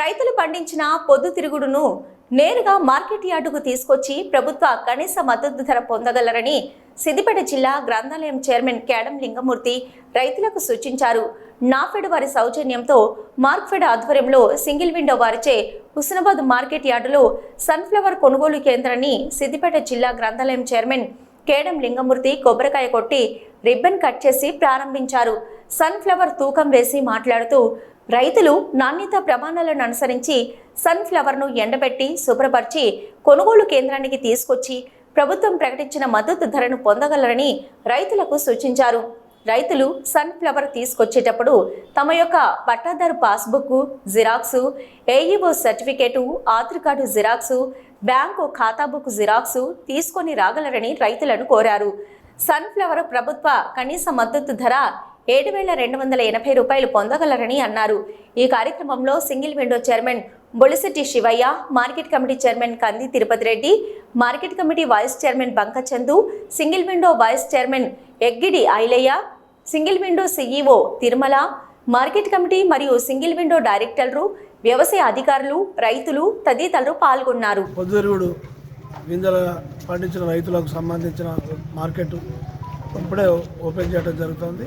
రైతులు పండించిన పొద్దుతిరుగుడును నేరుగా మార్కెట్ యార్డుకు తీసుకొచ్చి ప్రభుత్వ కనీస మద్దతు ధర పొందగలరని సిద్దిపేట జిల్లా గ్రంథాలయం చైర్మన్ కేడం లింగమూర్తి రైతులకు సూచించారు. నాఫెడ్ వారి సౌజన్యంతో మార్క్ఫెడ్ ఆధ్వర్యంలో సింగిల్ విండో వారిచే హుస్నాబాద్ మార్కెట్ యార్డులో సన్ఫ్లవర్ కొనుగోలు కేంద్రాన్ని సిద్దిపేట జిల్లా గ్రంథాలయం చైర్మన్ కేడం లింగమూర్తి కొబ్బరికాయ కొట్టి రిబ్బన్ కట్ చేసి ప్రారంభించారు. సన్ఫ్లవర్ తూకం వేసి మాట్లాడుతూ రైతులు నాణ్యత ప్రమాణాలను అనుసరించి సన్ఫ్లవర్ను ఎండబెట్టి శుభ్రపరిచి కొనుగోలు కేంద్రానికి తీసుకొచ్చి ప్రభుత్వం ప్రకటించిన మద్దతు ధరను పొందగలరని రైతులకు సూచించారు. రైతులు సన్ఫ్లవర్ తీసుకొచ్చేటప్పుడు తమ యొక్క పట్టాదారు passbook xerox AEO certificate Aadhaar card xerox bank ఖాతా బుక్ జిరాక్సు తీసుకొని రాగలరని రైతులను కోరారు. సన్ఫ్లవర్ ప్రభుత్వ కనీస మద్దతు ధర ఏడు వేల రెండు వందల ఎనభై రూపాయలు పొందగలరని అన్నారు. ఈ కార్యక్రమంలో single window chairman Bolisetti Shivaiah market committee chairman Kandi Tirupati Reddy market committee vice chairman Bankachandu single window vice chairman Eggidi Ailaiah single window CEO Tirumala market committee మరియు సింగిల్ విండో డైరెక్టర్లు వ్యవసాయ అధికారులు రైతులు తదితరులు పాల్గొన్నారు. గింజల పండించిన రైతులకు సంబంధించిన మార్కెట్ ఇప్పుడే ఓపెన్ చేయడం జరుగుతుంది.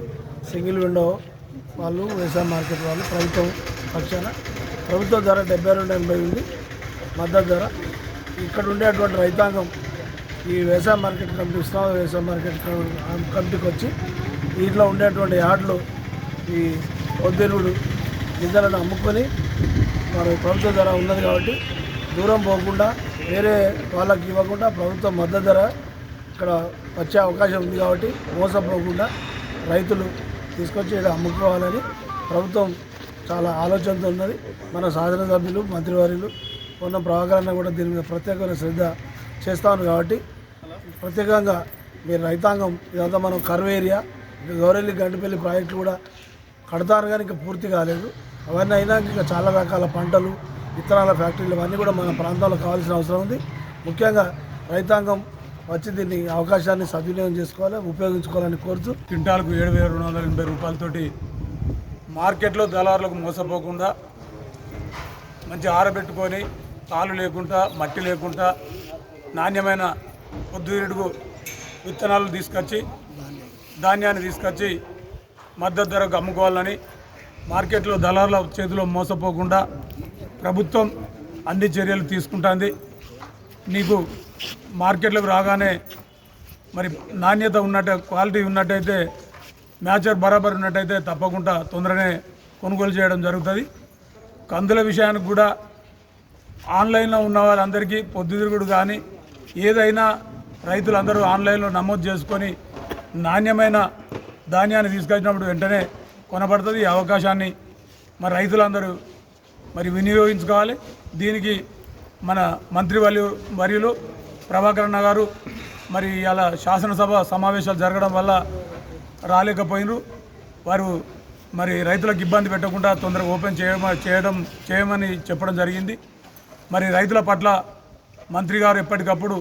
సింగిల్ విండో వాళ్ళు వ్యవసాయ మార్కెట్ వాళ్ళు ప్రభుత్వం పక్షాన. ప్రభుత్వ ధర డెబ్బై రెండు ఎనభై ఉంది. మద్దతు ధర. ఇక్కడ ఉండేటువంటి రైతాంగం ఈ వ్యవసాయ మార్కెట్ కమిటీ ఉత్సవ వ్యవసాయ మార్కెట్ కమిటీకి వచ్చి వీటిలో ఉండేటువంటి యార్డులు ఈ పొద్దురుగుడు గింజలను అమ్ముకొని మరి ప్రభుత్వ ధర ఉన్నది కాబట్టి దూరం పోకుండా వేరే వాళ్ళకి ఇవ్వకుండా ప్రభుత్వం మద్దతు ధర ఇక్కడ వచ్చే అవకాశం ఉంది కాబట్టి మోసపోకుండా రైతులు తీసుకొచ్చి ఇక్కడ అమ్ముకోవాలని ప్రభుత్వం చాలా ఆలోచనతో ఉన్నది. మన శాసనసభ్యులు మంత్రివర్యులు ఉన్న ప్రభాకరణ కూడా దీని మీద ప్రత్యేకమైన శ్రద్ధ చేస్తాను కాబట్టి ప్రత్యేకంగా మీరు రైతాంగం ఇదంతా మనం కరువు ఏరియా ఇంకా గౌరెల్లి గంటపల్లి ప్రాజెక్టులు కూడా కడతారు కానీ ఇంకా పూర్తి కాలేదు. అవన్నీ అయినాక ఇంకా చాలా రకాల పంటలు విత్తనాల ఫ్యాక్టరీలు అవన్నీ కూడా మన ప్రాంతాల్లో కావాల్సిన అవసరం ఉంది. ముఖ్యంగా రైతాంగం వచ్చి దీన్ని అవకాశాన్ని సద్వినియోగం చేసుకోవాలి ఉపయోగించుకోవాలని కోరుతూ క్వింటాల్కు ఏడు వేల రెండు వందల ఎనభై రూపాయలతోటి మార్కెట్లో దళారులకు మోసపోకుండా మంచి ఆరబెట్టుకొని తాళ్ళు లేకుండా మట్టి లేకుండా నాణ్యమైన పొద్దురుడుగు విత్తనాలు తీసుకొచ్చి ధాన్యాన్ని తీసుకొచ్చి మద్దతు ధరకు అమ్ముకోవాలని మార్కెట్లో దళారుల చేతిలో మోసపోకుండా ప్రభుత్వం అన్ని చర్యలు తీసుకుంటుంది. నీకు మార్కెట్లోకి రాగానే మరి నాణ్యత ఉన్నట్టు క్వాలిటీ ఉన్నట్టయితే మ్యాచర్ బరాబర్ ఉన్నట్టయితే తప్పకుండా తొందరనే కొనుగోలు చేయడం జరుగుతుంది. కందుల విషయానికి కూడా ఆన్లైన్లో ఉన్న వాళ్ళందరికీ పొద్దుతిరుగుడు కానీ ఏదైనా రైతులందరూ ఆన్లైన్లో నమోదు చేసుకొని నాణ్యమైన ధాన్యాన్ని తీసుకొచ్చినప్పుడు వెంటనే కొనబడుతుంది ఈ అవకాశాన్ని. మరి రైతులందరూ మరి వినియోగించుకోవాలి. దీనికి మన మంత్రి వర్యు వర్యులు ప్రభాకరణ గారు మరి ఇలా శాసనసభ సమావేశాలు జరగడం వల్ల రాలేకపోయినరు. వారు మరి రైతులకు ఇబ్బంది పెట్టకుండా తొందరగా ఓపెన్ చేయమ చేయడం చేయమని చెప్పడం జరిగింది. మరి రైతుల పట్ల మంత్రి గారు ఎప్పటికప్పుడు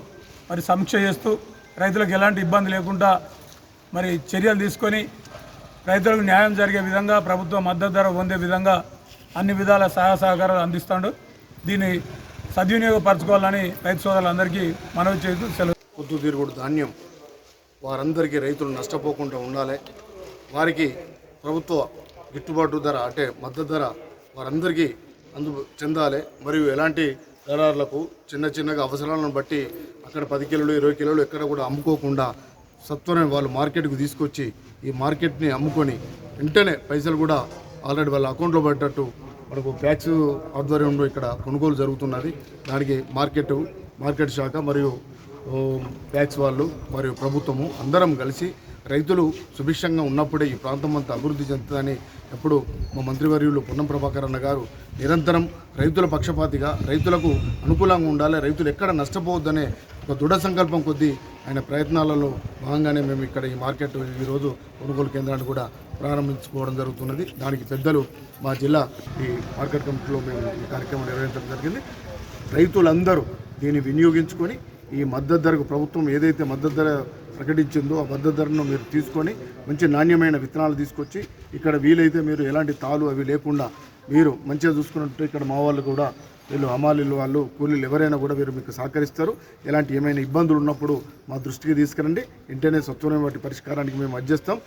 మరి సమీక్ష చేస్తూ రైతులకు ఎలాంటి ఇబ్బంది లేకుండా మరి చర్యలు తీసుకొని రైతులకు న్యాయం జరిగే విధంగా ప్రభుత్వం మద్దతు ధర పొందే విధంగా అన్ని విధాల సహాయ సహకారాలు అందిస్తాడు. దీన్ని సద్వినియోగపరచుకోవాలని రైతు సోదరులందరికీ మనవి చేస్తూ సెలవు. పొద్దు తీరుగుడు ధాన్యం వారందరికీ రైతులు నష్టపోకుండా ఉండాలి. వారికి ప్రభుత్వ గిట్టుబాటు ధర అంటే మద్దతు ధర వారందరికీ అందు చెందాలి. మరియు ఎలాంటి దళారులకు చిన్న చిన్నగా అవసరాలను బట్టి అక్కడ పది కిలోలు ఇరవై కిలోలు ఎక్కడ కూడా అమ్ముకోకుండా సత్వరం వాళ్ళు మార్కెట్కు తీసుకొచ్చి ఈ మార్కెట్ని అమ్ముకొని వెంటనే పైసలు కూడా ఆల్రెడీ వాళ్ళ అకౌంట్లో పడ్డట్టు మనకు ప్యాచ్ ఆధ్వర్యంలో ఇక్కడ కొనుగోలు జరుగుతున్నది. దానికి మార్కెట్ మార్కెట్ శాఖ మరియు ప్యాచ్ వాళ్ళు మరియు ప్రభుత్వము అందరం కలిసి రైతులు సుభిక్షంగా ఉన్నప్పుడే ఈ ప్రాంతం అంతా అభివృద్ధి చెందుతుందని ఎప్పుడు మా మంత్రివర్యులు పొన్నం ప్రభాకర్ అన్న గారు నిరంతరం రైతుల పక్షపాతిగా రైతులకు అనుకూలంగా ఉండాలి రైతులు ఎక్కడ నష్టపోవద్దనే ఒక దృఢ సంకల్పం కొద్దీ ఆయన ప్రయత్నాలలో భాగంగానే మేము ఇక్కడ ఈ మార్కెట్ ఈరోజు కొనుగోలు కేంద్రాన్ని కూడా ప్రారంభించుకోవడం జరుగుతున్నది. దానికి పెద్దలు మా జిల్లా ఈ మార్కెట్ కమిటీలో మేము ఈ కార్యక్రమం నిర్వహించడం జరిగింది. రైతులందరూ దీన్ని వినియోగించుకొని ఈ మద్దతు ధరకు ప్రభుత్వం ఏదైతే మద్దతు ధర ప్రకటించిందో ఆ మద్దతు ధరను మీరు తీసుకొని మంచి నాణ్యమైన విత్తనాలు తీసుకొచ్చి ఇక్కడ వీలైతే మీరు ఎలాంటి తాలు అవి లేకుండా మీరు మంచిగా చూసుకున్నట్టు ఇక్కడ మా వాళ్ళు కూడా వీళ్ళు హమాలీలు వాళ్ళు కూలీలు ఎవరైనా కూడా వీరు మీకు సహకరిస్తారు. ఎలాంటి ఏమైనా ఇబ్బందులు ఉన్నప్పుడు మా దృష్టికి తీసుకురండి. వెంటనే స్వచ్ఛమైన వాటి పరిష్కారానికి మేము అడ్జేస్తాం